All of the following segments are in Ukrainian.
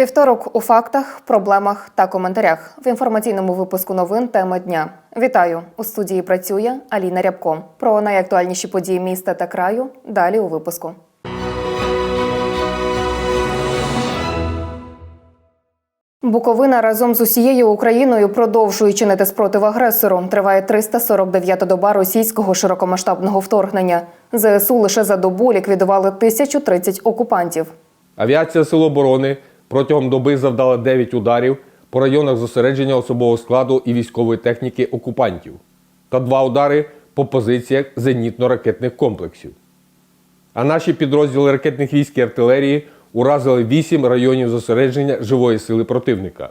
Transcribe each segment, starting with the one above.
Вівторок у фактах, проблемах та коментарях в інформаційному випуску новин тема дня. Вітаю у студії. Працює Аліна Рябко. Про найактуальніші події міста та краю далі у випуску. Буковина разом з усією Україною продовжує чинити спротив агресору. Триває 349-та доба російського широкомасштабного вторгнення. ЗСУ лише за добу ліквідували 1030 окупантів. Авіація Сил оборони протягом доби завдала 9 ударів по районах зосередження особового складу і військової техніки окупантів та два удари по позиціях зенітно-ракетних комплексів. А наші підрозділи ракетних військ і артилерії уразили 8 районів зосередження живої сили противника.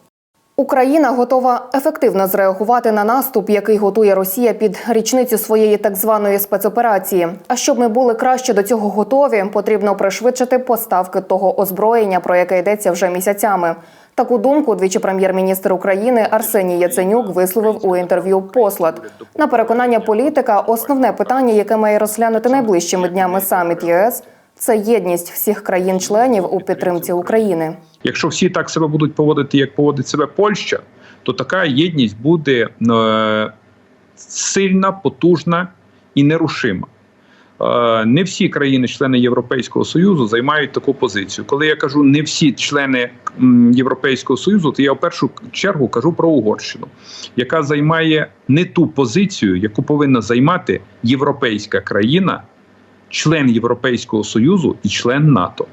Україна готова ефективно зреагувати на наступ, який готує Росія під річницю своєї так званої спецоперації. А щоб ми були краще до цього готові, потрібно пришвидшити поставки того озброєння, про яке йдеться вже місяцями. Таку думку двічі прем'єр-міністр України Арсеній Яценюк висловив у інтерв'ю Послад. На переконання політика, основне питання, яке має розглянути найближчими днями саміт ЄС, це єдність всіх країн-членів у підтримці України. Якщо всі так себе будуть поводити, як поводить себе Польща, то така єдність буде е, сильна, потужна і нерушима. Е, Не всі країни-члени Європейського Союзу займають таку позицію. Коли я кажу не всі члени Європейського Союзу, то я в першу чергу кажу про Угорщину, яка займає не ту позицію, яку повинна займати європейська країна, член Європейського Союзу і член НАТО.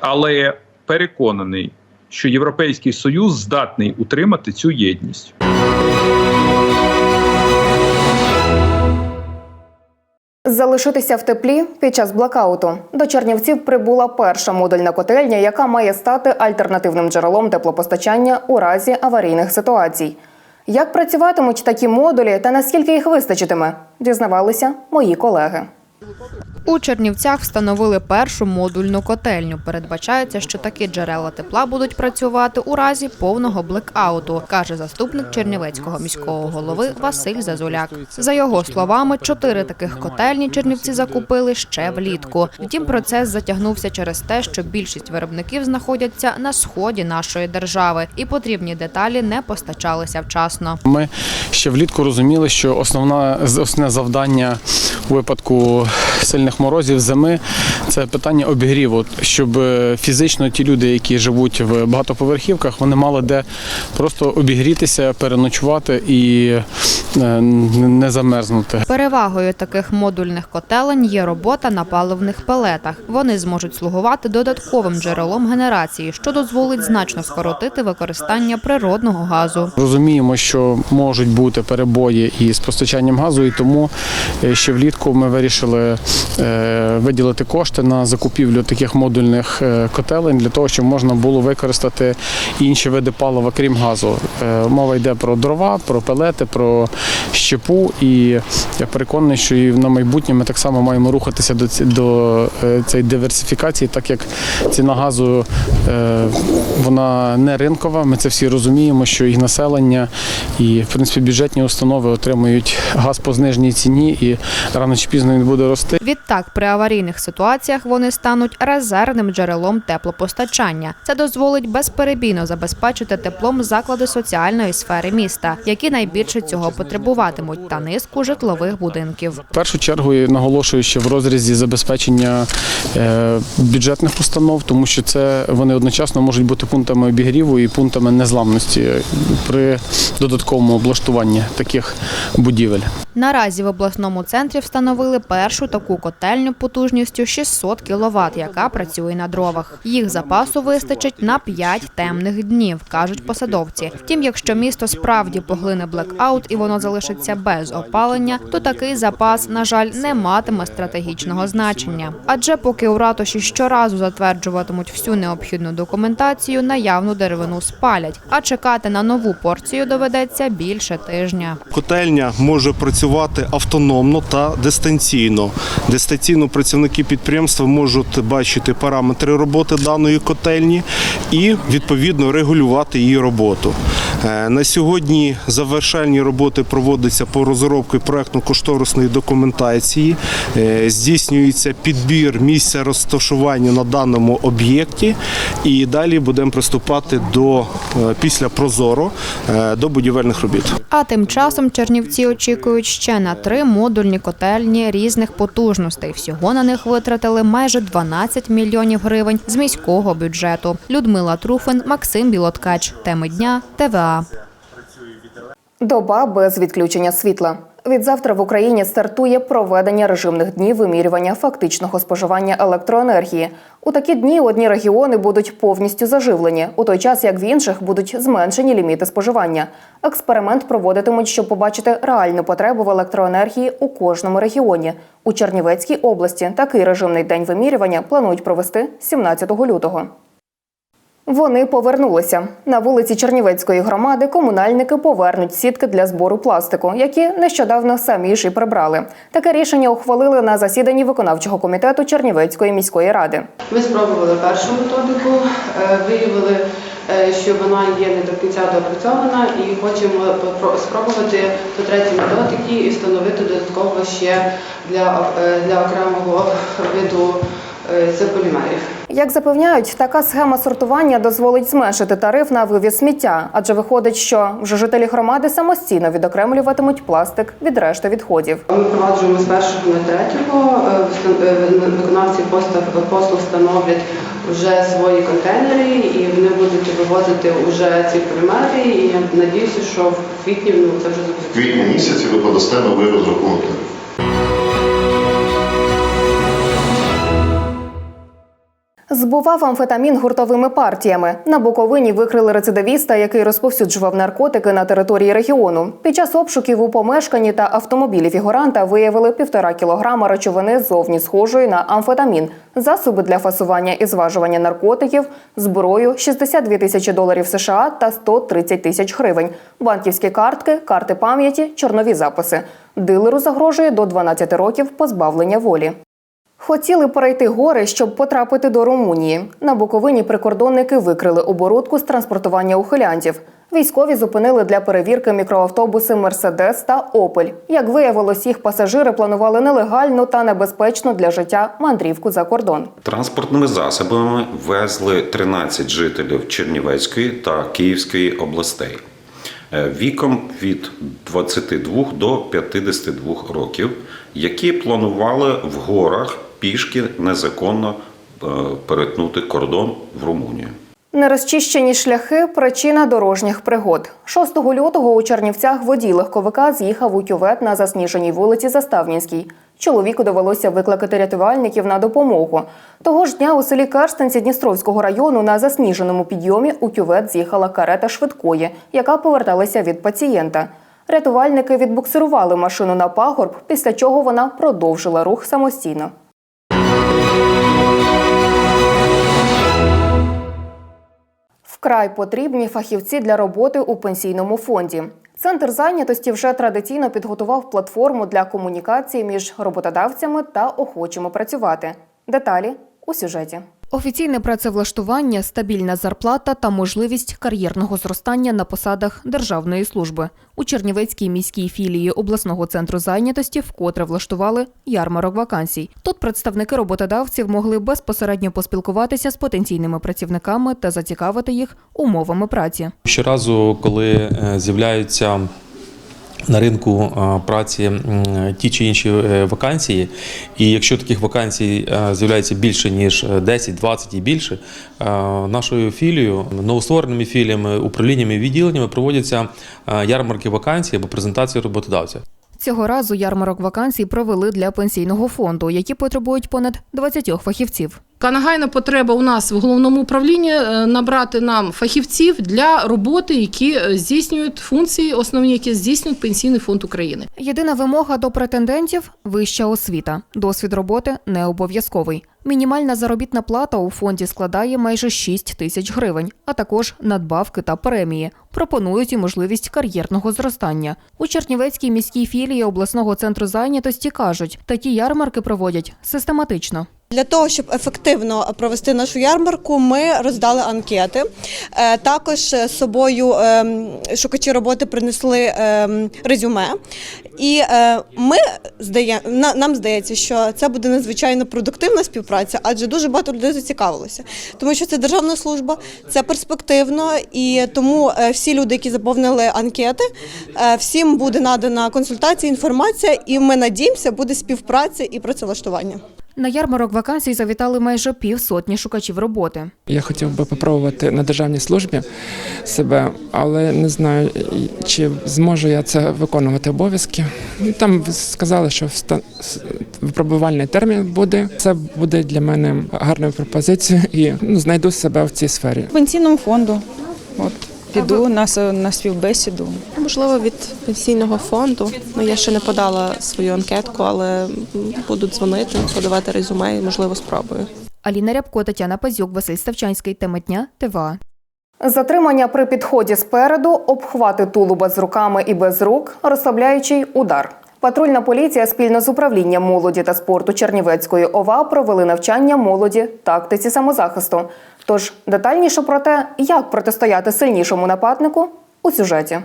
Але переконаний, що Європейський Союз здатний утримати цю єдність. Залишитися в теплі під час блокауту. До Чернівців прибула перша модульна котельня, яка має стати альтернативним джерелом теплопостачання у разі аварійних ситуацій. Як працюватимуть такі модулі та наскільки їх вистачитиме, дізнавалися мої колеги. У Чернівцях встановили першу модульну котельню. Передбачається, що такі джерела тепла будуть працювати у разі повного блекауту, каже заступник Чернівецького міського голови Василь Зазуляк. За його словами, чотири таких котельні Чернівці закупили ще влітку. Втім, процес затягнувся через те, що більшість виробників знаходяться на сході нашої держави, і потрібні деталі не постачалися вчасно. Ми ще влітку розуміли, що основна основне завдання у випадку сильних морозів зими це питання обігріву, щоб е, фізично ті люди, які живуть в багатоповерхівках, вони мали де просто обігрітися, переночувати і е, не замерзнути. Перевагою таких модульних котелень є робота на паливних пелетах. Вони зможуть слугувати додатковим джерелом генерації, що дозволить значно скоротити використання природного газу. Розуміємо, що можуть бути перебої із постачанням газу, і тому е, ще влітку ми вирішили виділити кошти на закупівлю таких модульних е, котелень для того, щоб можна було використати інші види палива, крім газу. Е, Мова йде про дрова, про пелети, про щепу. І я переконаний, що і на майбутнє ми так само маємо рухатися до до е, цієї диверсифікації, так як ціна газу е, вона не ринкова. Ми це всі розуміємо, що і населення, і в принципі бюджетні установи отримують газ по зниженій ціні, і рано чи пізно він буде рости. Відтак, при аварійних ситуаціях вони стануть резервним джерелом теплопостачання. Це дозволить безперебійно забезпечити теплом заклади соціальної сфери міста, які найбільше цього потребуватимуть, та низку житлових будинків. В першу чергу я наголошую, що в розрізі забезпечення е, бюджетних установ, тому що це вони одночасно можуть бути пунктами обігріву і пунктами незламності при додатковому облаштуванні таких будівель. Наразі в обласному центрі встановили першу таку котельню потужністю 600 кВт, яка працює на дровах. Їх запасу вистачить на 5 темних днів, кажуть посадовці. Втім, якщо місто справді поглине блекаут і воно залишиться без опалення, то такий запас, на жаль, не матиме стратегічного значення. Адже поки у ратуші щоразу затверджуватимуть всю необхідну документацію, наявну деревину спалять, а чекати на нову порцію доведеться більше тижня. Котельня може працювати автономно та дистанційно. Дистанційно працівники підприємства можуть бачити параметри роботи даної котельні і відповідно регулювати її роботу. Е, На сьогодні завершальні роботи проводяться по розробці проектно-кошторисної документації. Е, Здійснюється підбір місця розташування на даному об'єкті, і далі будемо приступати до е, після Прозоро до будівельних робіт. А тим часом Чернівці очікують ще на три модульні котельні різних потужностей. Всього на них витратили майже 12 мільйонів гривень з міського бюджету. Людмила Труфин, Максим Білоткач. Теми дня ТВА. Доба без відключення світла. Відзавтра в Україні стартує проведення режимних днів вимірювання фактичного споживання електроенергії. У такі дні одні регіони будуть повністю заживлені, у той час як в інших будуть зменшені ліміти споживання. Експеримент проводитимуть, щоб побачити реальну потребу в електроенергії у кожному регіоні. У Чернівецькій області такий режимний день вимірювання планують провести 17 лютого. Вони повернулися на вулиці Чернівецької громади. Комунальники повернуть сітки для збору пластику, які нещодавно самі ж і прибрали. Таке рішення ухвалили на засіданні виконавчого комітету Чернівецької міської ради. Ми спробували першу методику, е, виявили, е, що вона є не до кінця доопрацьована і хочемо спробувати по третій методики і встановити додатково ще для, е, для окремого виду е, це полімерів. Як запевняють, така схема сортування дозволить зменшити тариф на вивіз сміття, адже виходить, що вже жителі громади самостійно відокремлюватимуть пластик від решти відходів. Ми впроваджуємо з першого на третього. е, е, Виконавці послуг встановлять вже свої контейнери і вони будуть вивозити вже ці полімери. І я надіюся, що в квітні ну, це вже В квітні місяці ви подасте новий розрахунок тарифу. Збував амфетамін гуртовими партіями. На Буковині викрили рецидивіста, який розповсюджував наркотики на території регіону. Під час обшуків у помешканні та автомобілі фігуранта виявили півтора кілограма речовини зовні схожої на амфетамін, засоби для фасування і зважування наркотиків, зброю, 62 тисячі доларів США та 130 тисяч гривень, банківські картки, карти пам'яті, чорнові записи. Дилеру загрожує до 12 років позбавлення волі. Хотіли перейти гори, щоб потрапити до Румунії. На Буковині прикордонники викрили оборудку з транспортування ухилянтів. Військові зупинили для перевірки мікроавтобуси Мерседес та Опель. Як виявилось, їх пасажири планували нелегальну та небезпечну для життя мандрівку за кордон. Транспортними засобами везли 13 жителів Чернівецької та Київської областей е, віком від 22 до 52 років, які планували в горах пішки незаконно е, перетнути кордон в Румунію. Нерозчищені шляхи причина дорожніх пригод. 6 лютого у Чернівцях водій легковика з'їхав у кювет на засніженій вулиці Заставнінській. Чоловіку довелося викликати рятувальників на допомогу. Того ж дня у селі Керстенці Дністровського району на засніженому підйомі у кювет з'їхала карета швидкої, яка поверталася від пацієнта. Рятувальники відбуксирували машину на пагорб, після чого вона продовжила рух самостійно. Вкрай потрібні фахівці для роботи у пенсійному фонді. Центр зайнятості вже традиційно підготував платформу для комунікації між роботодавцями та охочими працювати. Деталі у сюжеті. Офіційне працевлаштування, стабільна зарплата та можливість кар'єрного зростання на посадах державної служби. У Чернівецькій міській філії обласного центру зайнятості вкотре влаштували ярмарок вакансій. Тут представники роботодавців могли безпосередньо поспілкуватися з потенційними працівниками та зацікавити їх умовами праці. Щоразу, коли е, з'являються на ринку е, праці ті чи інші е, вакансії, і якщо таких вакансій е, з'являється більше ніж 10, 20 і більше, нашою філією, новоствореними філіями, управліннями і відділеннями проводяться ярмарки вакансій або презентації роботодавця. Цього разу ярмарок вакансій провели для пенсійного фонду, які потребують понад 20 фахівців. Яка нагайна потреба у нас в головному управлінні е, набрати нам фахівців для роботи, які е, здійснюють функції, основні, які здійснюють Пенсійний фонд України. Єдина вимога до претендентів вища освіта. Досвід роботи не обов'язковий. Мінімальна заробітна плата у фонді складає майже 6 тисяч гривень, а також надбавки та премії. Пропонують і можливість кар'єрного зростання. У Чернівецькій міській філії обласного центру зайнятості кажуть, такі ярмарки проводять систематично. Для того, щоб ефективно провести нашу ярмарку, ми роздали анкети. Е, Також з собою ем, шукачі роботи принесли ем, резюме. І е, ми нам здається, що це буде надзвичайно продуктивна співпраця, адже дуже багато людей зацікавилося. Тому що це державна служба, це перспективно, і тому е, всі люди, які заповнили анкети, всім буде надана консультація, інформація, і ми надіємося, буде співпраця і працевлаштування. На ярмарок вакансій завітали майже півсотні шукачів роботи. Я хотів би попробувати на державній службі себе, але не знаю, чи зможу я це виконувати обов'язки. Ну, Там сказали, що випробувальний термін буде. Це буде для мене гарною пропозицією і ну, знайду себе в цій сфері. пенсійному фонду. От піду на, на співбесіду. Можливо, від пенсійного фонду. Ну я ще не подала свою анкетку, але буду дзвонити, подавати резюме і можливо спробую. Аліна Рябко, Тетяна Пазюк, Василь Ставчанський. Тема дня. ТВА. Затримання при підході спереду, обхвати тулуба з руками і без рук, розслабляючий удар. Патрульна поліція спільно з управлінням молоді та спорту Чернівецької ОВА провели навчання молоді тактиці самозахисту. Тож детальніше про те, як протистояти сильнішому нападнику у сюжеті.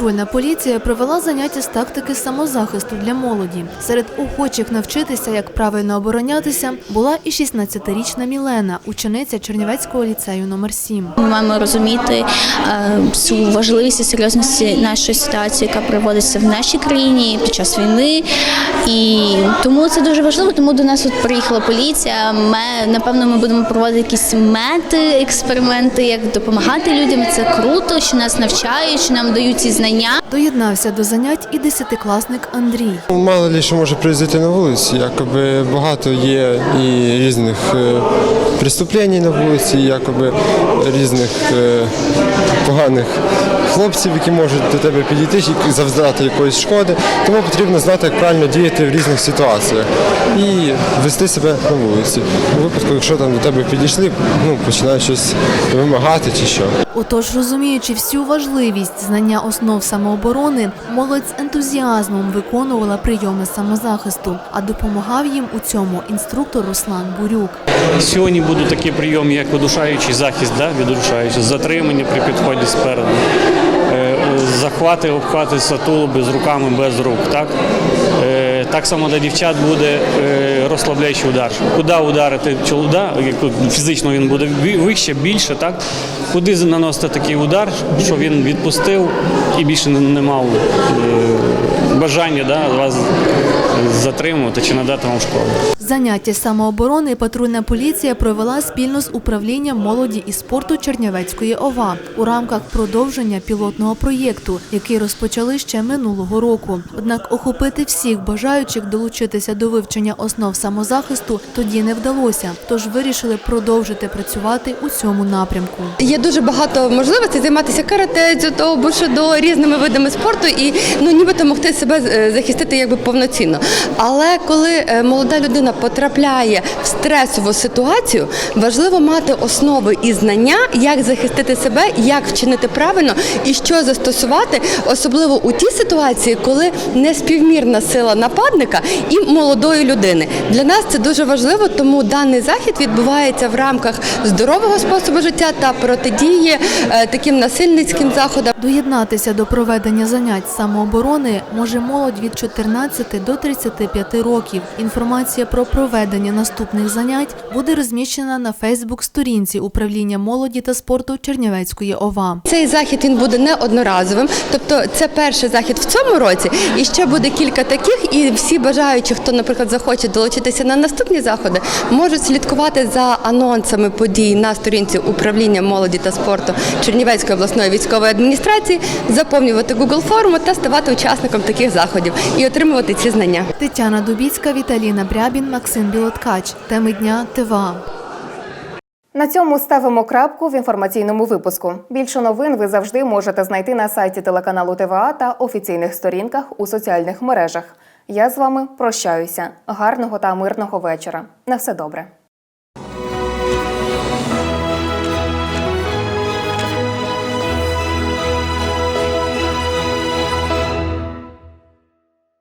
Патрульна поліція провела заняття з тактики самозахисту для молоді. Серед охочих навчитися, як правильно оборонятися, була і 16-річна Мілена, учениця Чернівецького ліцею номер 7 Ми маємо розуміти е, всю важливість і серйозність нашої ситуації, яка проводиться в нашій країні під час війни. І тому це дуже важливо. Тому до нас от приїхала поліція. Ми напевно ми будемо проводити якісь мети, експерименти, як допомагати людям. Це круто, що нас навчають, що нам дають ці знання. Доєднався до занять і десятикласник Андрій. Мало ли що може произойти на вулиці, якоби багато є і різних е, преступлень на вулиці, якоби різних е, поганих хлопців, які можуть до тебе підійти і завдати якоїсь шкоди. Тому потрібно знати, як правильно діяти в різних ситуаціях і вести себе на вулиці. У випадку, якщо там до тебе підійшли, ну починають щось вимагати чи що. Отож, розуміючи всю важливість знання основ самооборони, молодь з ентузіазмом виконувала прийоми самозахисту, а допомагав їм у цьому інструктор Руслан Бурюк. Сьогодні буде такий прийом, як видушаючий захист, да? відрушаючий, затримання при підході спереду, Е, захвати, обхвати сатулуби з руками без рук. Так? Так само для дівчат буде е, розслабляючий удар. Куди ударити чолода, фізично він буде вище, більше, так? Куди наносити такий удар, що він відпустив і більше не, мав е, бажання да, вас затримувати чи надати вам шкоду. Заняття самооборони патрульна поліція провела спільно з управлінням молоді і спорту Чернівецької ОВА у рамках продовження пілотного проєкту, який розпочали ще минулого року. Однак охопити всіх бажаючих долучитися до вивчення основ самозахисту тоді не вдалося, тож вирішили продовжити працювати у цьому напрямку. Є дуже багато можливостей займатися карате, дзюдо, бушидо, різними видами спорту і ну нібито могти себе е, захистити якби повноцінно. Але коли е, молода людина потрапляє в стресову ситуацію, важливо мати основи і знання, як захистити себе, як вчинити правильно і що застосувати, особливо у тій ситуації, коли неспівмірна сила нападника і молодої людини. Для нас це дуже важливо, тому даний захід відбувається в рамках здорового способу життя та протидії е, таким насильницьким заходам. Доєднатися до проведення занять самооборони може молодь від 14 до 35 років. Інформація про проведення наступних занять буде розміщена на Фейсбук-сторінці управління молоді та спорту Чернівецької ОВА. Цей захід він буде не одноразовим, тобто це перший захід в цьому році, і ще буде кілька таких. І всі бажаючі, хто, наприклад, захоче долучитися на наступні заходи, можуть слідкувати за анонсами подій на сторінці управління молоді та спорту Чернівецької обласної військової адміністрації, заповнювати Google форму та ставати учасником таких заходів і отримувати ці знання. Тетяна Дубіцька, Віталіна Брябін, Максим Білоткач. Теми дня ТВА. На цьому ставимо крапку в інформаційному випуску. Більше новин ви завжди можете знайти на сайті телеканалу ТВА та офіційних сторінках у соціальних мережах. Я з вами прощаюся. Гарного та мирного вечора. На все добре.